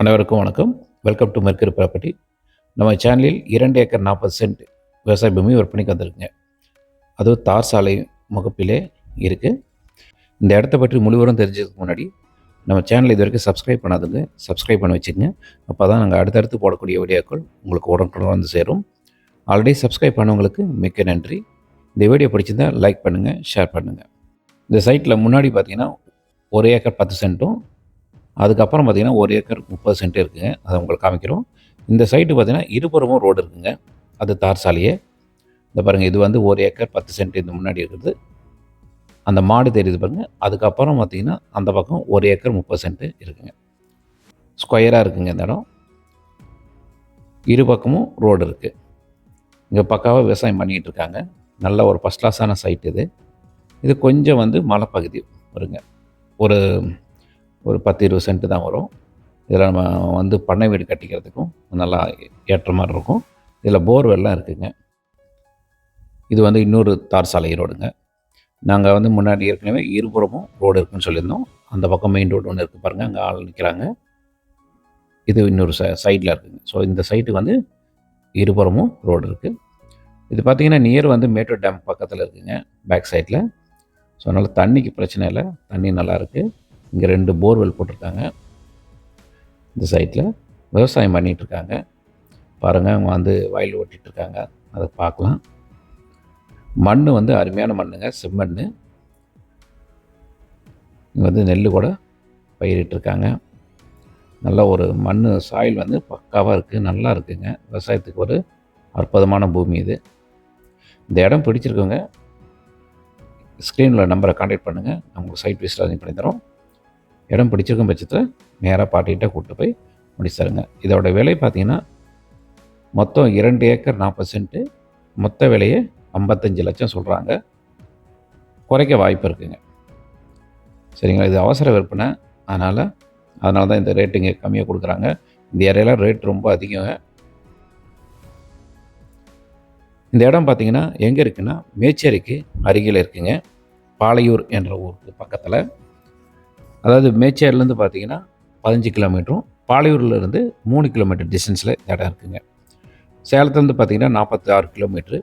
அனைவருக்கும் வணக்கம். Welcome to மெர்கர் property நம்ம சேனலில் இரண்டு ஏக்கர் நாற்பது சென்ட் விவசாய பூமி விற்பனைக்கு வந்திருக்குங்க அதுவும் தார் சாலை முகப்பிலே இருக்குது இந்த இடத்த பற்றி முழுவதும் தெரிஞ்சதுக்கு முன்னாடி நம்ம சேனல் இது வரைக்கும் சப்ஸ்கிரைப் பண்ணாதுங்க சப்ஸ்கிரைப் பண்ணி வச்சுக்கோங்க. அப்போ தான் நாங்கள் அடுத்தடுத்து போடக்கூடிய வீடியோக்கள் உங்களுக்கு உடனுக்குடன் வந்து சேரும். ஆல்ரெடி சப்ஸ்கிரைப் பண்ணவங்களுக்கு மிக்க நன்றி. இந்த வீடியோ பிடிச்சிருந்தால் லைக் பண்ணுங்கள் ஷேர் பண்ணுங்கள் இந்த சைட்டில் முன்னாடி பார்த்தீங்கன்னா ஒரு ஏக்கர் பத்து சென்ட்டும் அதுக்கப்புறம் பார்த்திங்கன்னா ஒரு ஏக்கர் முப்பது சென்ட் இருக்குங்க அதை உங்களுக்கு காமிக்கிறோம். இந்த சைட்டு பார்த்தீங்கன்னா இருபுறமும் ரோடு இருக்குங்க. அது தார் சாலையே இந்த பாருங்கள் இது வந்து ஒரு ஏக்கர் பத்து சென்ட் இந்த முன்னாடி இருக்குது. அந்த மாடு தெரியுது பாருங்கள் அதுக்கப்புறம் பார்த்தீங்கன்னா அந்த பக்கம் ஒரு ஏக்கர் முப்பது சென்ட் இருக்குங்க. ஸ்கொயராக இருக்குங்க இந்த இடம். இரு பக்கமும் ரோடு இருக்குது இங்கே பக்காவாக விவசாயம் பண்ணிகிட்டு இருக்காங்க. நல்ல ஒரு ஃபஸ்ட் கிளாஸான சைட் இது. இது கொஞ்சம் வந்து மலைப்பகுதி. வருங்க ஒரு ஒரு பத்து இருபது சென்ட்டு தான் வரும். இதில் நம்ம வந்து பண்ணை வீடு கட்டிக்கிறதுக்கும் நல்லா ஏற்ற மாதிரி இருக்கும். இதில் போர்வெல்லாம் இருக்குதுங்க இது வந்து இன்னொரு தார் சாலை ரோடுங்க. நாங்கள் வந்து முன்னாடி ஏற்கனவே இருபுறமும் ரோடு இருக்குன்னு சொல்லியிருந்தோம். அந்த பக்கம் மெயின் ரோடு ஒன்று இருக்குது பாருங்கள் அங்கே ஆள் நிற்கிறாங்க இது இன்னொரு ச சைடில் இருக்குங்க. ஸோ இந்த சைட்டுக்கு வந்து இருபுறமும் ரோடு இருக்குது இது பார்த்திங்கன்னா நியர் வந்து மேட்டூர் டேம் பக்கத்தில் இருக்குதுங்க பேக் சைடில். ஸோ அதனால் தண்ணிக்கு பிரச்சனை இல்லை. தண்ணி நல்லாயிருக்கு இங்கே ரெண்டு போர்வெல் போட்டிருக்காங்க. இந்த சைட்டில் விவசாயம் பண்ணிகிட்ருக்காங்க பாருங்கள் அவங்க வந்து வயல் ஓட்டிகிட்ருக்காங்க அதை பார்க்கலாம். மண் வந்து அருமையான மண்ணுங்க செம்மண் இங்கே வந்து நெல் கூட பயிரிட்டிருக்காங்க. நல்ல ஒரு மண் சாயில் வந்து பக்காவாக இருக்குது நல்லா இருக்குங்க. விவசாயத்துக்கு ஒரு அற்புதமான பூமி இது. இந்த இடம் பிடிச்சிருக்கவங்க ஸ்க்ரீனில் நம்பரை காண்டாக்ட் பண்ணுங்கள் நான் உங்களுக்கு சைட் விசிட் அரேஞ்ச் பண்ணி தரோம். இடம் பிடிச்சிருக்கும் பட்சத்தில் நேராக பாட்டிகிட்ட கூப்பிட்டு போய் முடிச்சிருங்க இதோட விலை பார்த்திங்கன்னா மொத்தம் இரண்டு ஏக்கர் நாற்பது சென்ட்டு மொத்த விலையை ஐம்பத்தஞ்சு லட்சம் சொல்கிறாங்க குறைக்க வாய்ப்பு இருக்குங்க. சரிங்களா? இது அவசர விற்பனை. அதனால் அதனால தான் இந்த ரேட்டு இங்கே கம்மியாக கொடுக்குறாங்க. இந்த ஏரியாவில் ரேட் ரொம்ப அதிகங்க இந்த இடம் பார்த்தீங்கன்னா எங்கே இருக்குன்னா மேச்சேரிக்கு அருகில் இருக்குங்க. பாளையூர் என்ற ஊருக்கு பக்கத்தில். அதாவது மேச்சேரிலேருந்து பார்த்தீங்கன்னா பதினஞ்சு கிலோமீட்டரும் பாலையூர்லேருந்து மூணு கிலோமீட்டர் டிஸ்டன்ஸில் இடம் இருக்குங்க. சேலத்துலேருந்து பார்த்தீங்கன்னா நாற்பத்தி ஆறு கிலோமீட்ரு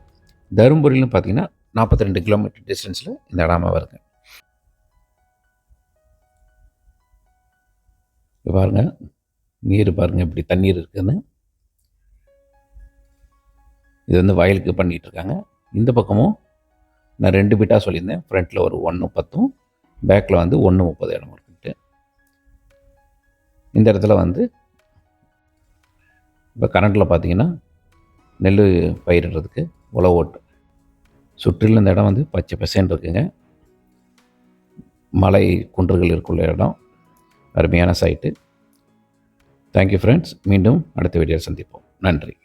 தருமபுரியிலும் பார்த்தீங்கன்னா நாற்பத்தி ரெண்டு கிலோமீட்டர் டிஸ்டன்ஸில் இந்த இடமா வருங்க பாருங்க நீர் பாருங்க இப்படி தண்ணீர் இருக்குதுன்னு இது வந்து வயலுக்கு பண்ணிகிட்டு இருக்காங்க. இந்த பக்கமும் நான் ரெண்டு பிட்டாக சொல்லியிருந்தேன். ஃப்ரண்ட்டில் ஒரு ஒன்று பத்தும் பேக்கில் வந்து ஒன்று முப்பது இடம் இந்த இடத்துல வந்து இப்போ கரண்ட்டில் பார்த்தீங்கன்னா நெல் பயிரிடுறதுக்கு உழவு ஓட்டு. சுற்றிலும் இந்த இடம் வந்து பச்சை பசேன்னு இருக்குங்க. மலை குன்றுகள் இருக்குள்ள இடம். அருமையான சைட்டு தேங்க்யூ ஃப்ரெண்ட்ஸ் மீண்டும் அடுத்த வீடியோ சந்திப்போம். நன்றி.